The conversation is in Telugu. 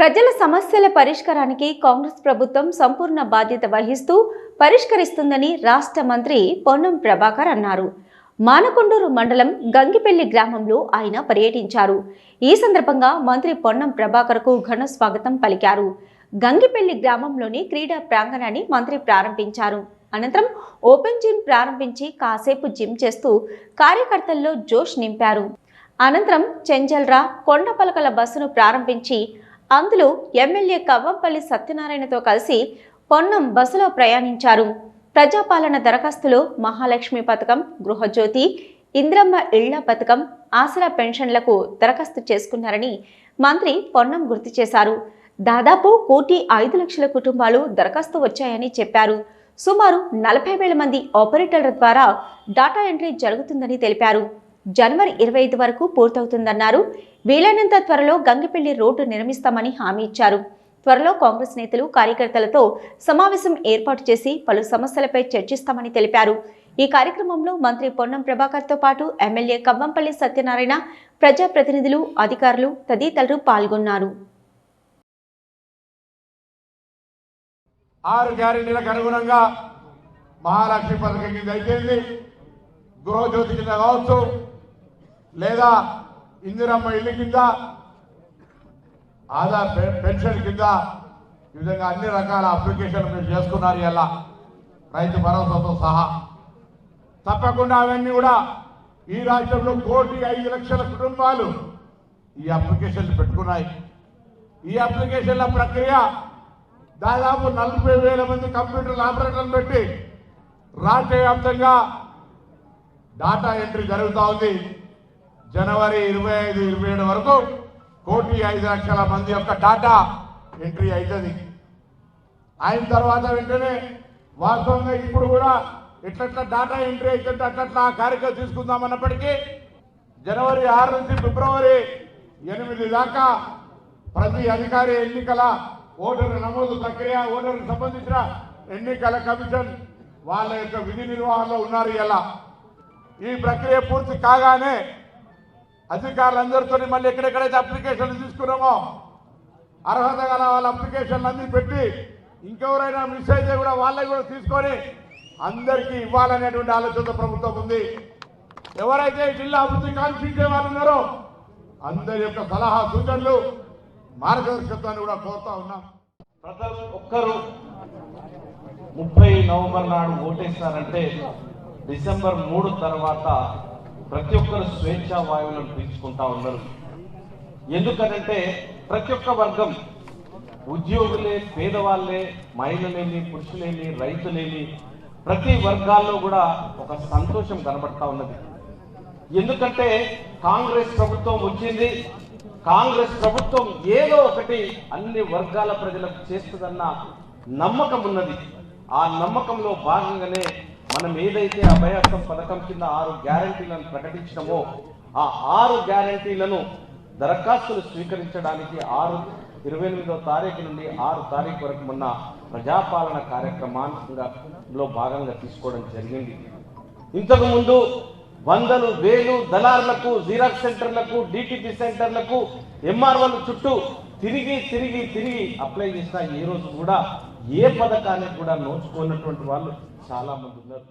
ప్రజల సమస్యల పరిష్కారానికి కాంగ్రెస్ ప్రభుత్వం సంపూర్ణ బాధ్యత వహిస్తూ పరిష్కరిస్తుందని రాష్ట్ర మంత్రి పొన్నం ప్రభాకర్ అన్నారు. మానకొండూరు మండలం గంగిపెల్లి గ్రామంలో ఆయన పర్యటించారు. ఈ సందర్భంగా మంత్రి పొన్నం ప్రభాకర్కు ఘన స్వాగతం పలికారు. గంగిపెల్లి గ్రామంలోని క్రీడా ప్రాంగణాన్ని మంత్రి ప్రారంభించారు. అనంతరం ఓపెన్ జిమ్ ప్రారంభించి కాసేపు జిమ్ చేస్తూ కార్యకర్తల్లో జోష్ నింపారు. అనంతరం చెంజల్రా కొండపలకల బస్సును ప్రారంభించి అందులో ఎమ్మెల్యే కవ్వంపల్లి సత్యనారాయణతో కలిసి పొన్నం బస్సులో ప్రయాణించారు. ప్రజాపాలన దరఖాస్తులో మహాలక్ష్మి పథకం గృహజ్యోతి ఇంద్రమ్మ ఇళ్ళ పథకం ఆసరా పెన్షన్లకు దరఖాస్తు చేసుకున్నారని మంత్రి పొన్నం గుర్తు చేశారు. దాదాపు కోటి ఐదు లక్షల కుటుంబాలు దరఖాస్తు వచ్చాయని చెప్పారు. సుమారు నలభై వేల మంది ఆపరేటర్ల ద్వారా డాటా ఎంట్రీ జరుగుతుందని తెలిపారు. జనవరి ఇరవై ఐదు వరకు పూర్తవుతుందన్నారు. వీలైనంత త్వరలో గంగిపెల్లి రోడ్డు నిర్మిస్తామని హామీ ఇచ్చారు. త్వరలో కాంగ్రెస్ నేతలు కార్యకర్తలతో సమావేశం ఏర్పాటు చేసి పలు సమస్యలపై చర్చిస్తామని తెలిపారు. ఈ కార్యక్రమంలో మంత్రి పొన్నం ప్రభాకర్తో పాటు ఎమ్మెల్యే కవ్వంపల్లి సత్యనారాయణ ప్రజాప్రతినిధులు అధికారులు తదితరులు పాల్గొన్నారు. ఆరు గ్యారెంటీలకు అనుగుణంగా మహాలక్ష్మి పథకం కింద అయిపోయింది. గృహజ్యోతి కింద కావచ్చు లేదా ఇందిరమ్మ ఇల్లు కింద ఆధార్ పెన్షన్ కింద ఈ విధంగా అన్ని రకాల అప్లికేషన్లు మీరు చేసుకున్నారు ఇలా రైతు భరోసాతో సహా. తప్పకుండా అవన్నీ కూడా ఈ రాష్ట్రంలో కోటి ఐదు లక్షల కుటుంబాలు ఈ అప్లికేషన్లు పెట్టుకున్నాయి. ఈ అప్లికేషన్ల ప్రక్రియ దాదాపు నలభై వేల మంది కంప్యూటర్ ఆపరేటర్లు పెట్టి రాష్ట్ర వ్యాప్తంగా డాటా ఎంట్రీ జరుగుతూ ఉంది. జనవరి ఇరవై ఐదు ఇరవై ఏడు వరకు కోటి ఐదు లక్షల మంది యొక్క డాటా ఎంట్రీ అవుతుంది అయిన తర్వాత వెంటనే వాస్తవంగా ఇప్పుడు కూడా ఇట్లట్లా డాటా ఎంట్రీ అయితే అట్లట్లా కార్యక్రమం తీసుకుందాం అన్నప్పటికీ జనవరి ఆరు నుంచి ఫిబ్రవరి ఎనిమిది దాకా ప్రతి అధికారి ఎన్నికల ఓటరు నమోదు ప్రక్రియ ఓటర్కి సంబంధించిన ఎన్నికల కమిషన్ వాళ్ళ యొక్క విధి నిర్వహణలో ఉన్నారు ఇలా ఈ ప్రక్రియ పూర్తి కాగానే అధికారులందరితో మళ్ళీ ఎక్కడెక్కడైతే అప్లికేషన్లు తీసుకున్నామో అర్హత గల వాళ్ళ అప్లికేషన్లు అన్ని పెట్టి ఇంకెవరైనా మిస్ అయితే కూడా వాళ్ళని కూడా తీసుకొని అందరికీ ఇవ్వాలనేటువంటి ఆలోచనతో ప్రభుత్వం ఉంది. ఎవరైతే జిల్లా అభివృద్ధి కాంక్షించే వాళ్ళు ఉన్నారో అందరి యొక్క సలహా సూచనలు మార్గదర్శకత్వాన్ని కూడా కోరుతా ఉన్నాం. ప్రతి ఒక్కరు ముప్పై నవంబర్ నాడు ఓటేస్తారంటే డిసెంబర్ మూడు తర్వాత ప్రతి ఒక్కరు స్వేచ్ఛా వాయువులను పీల్చుకుంటా ఉన్నారు. ఎందుకనంటే ప్రతి ఒక్క వర్గం ఉద్యోగులే పేదవాళ్ళే మహిళలేని పురుషులేని రైతులేని ప్రతి వర్గాల్లో కూడా ఒక సంతోషం కనబడతా ఉన్నది. ఎందుకంటే కాంగ్రెస్ ప్రభుత్వం వచ్చింది. కాంగ్రెస్ ప్రభుత్వం ఏదో ఒకటి అన్ని వర్గాల ప్రజలకు చేస్తుందన్న నమ్మకం ఉన్నది. ఆ నమ్మకంలో భాగంగానే మనం ఏదైతే అభయహస్తం పథకం కింద ఆరు గ్యారంటీలను ప్రకటించినమో ఆ ఆరు గ్యారంటీలను దరఖాస్తులు స్వీకరించడానికి ఆరు ఇరవై ఎనిమిదో తారీఖు నుండి ఆరు తారీఖు వరకు మొన్న ప్రజాపాలన కార్యక్రమాల్లో భాగంగా తీసుకోవడం జరిగింది. ఇంతకుముందు వందలు వేలు దళారులకు జీరాక్స్ సెంటర్లకు డిటిపి సెంటర్లకు ఎంఆర్ఓల చుట్టూ తిరిగి తిరిగి తిరిగి అప్లై చేసిన ఈ రోజు కూడా ఏ పథకానికి కూడా నోచుకున్నటువంటి వాళ్ళు చాలా మంది ఉన్నారు.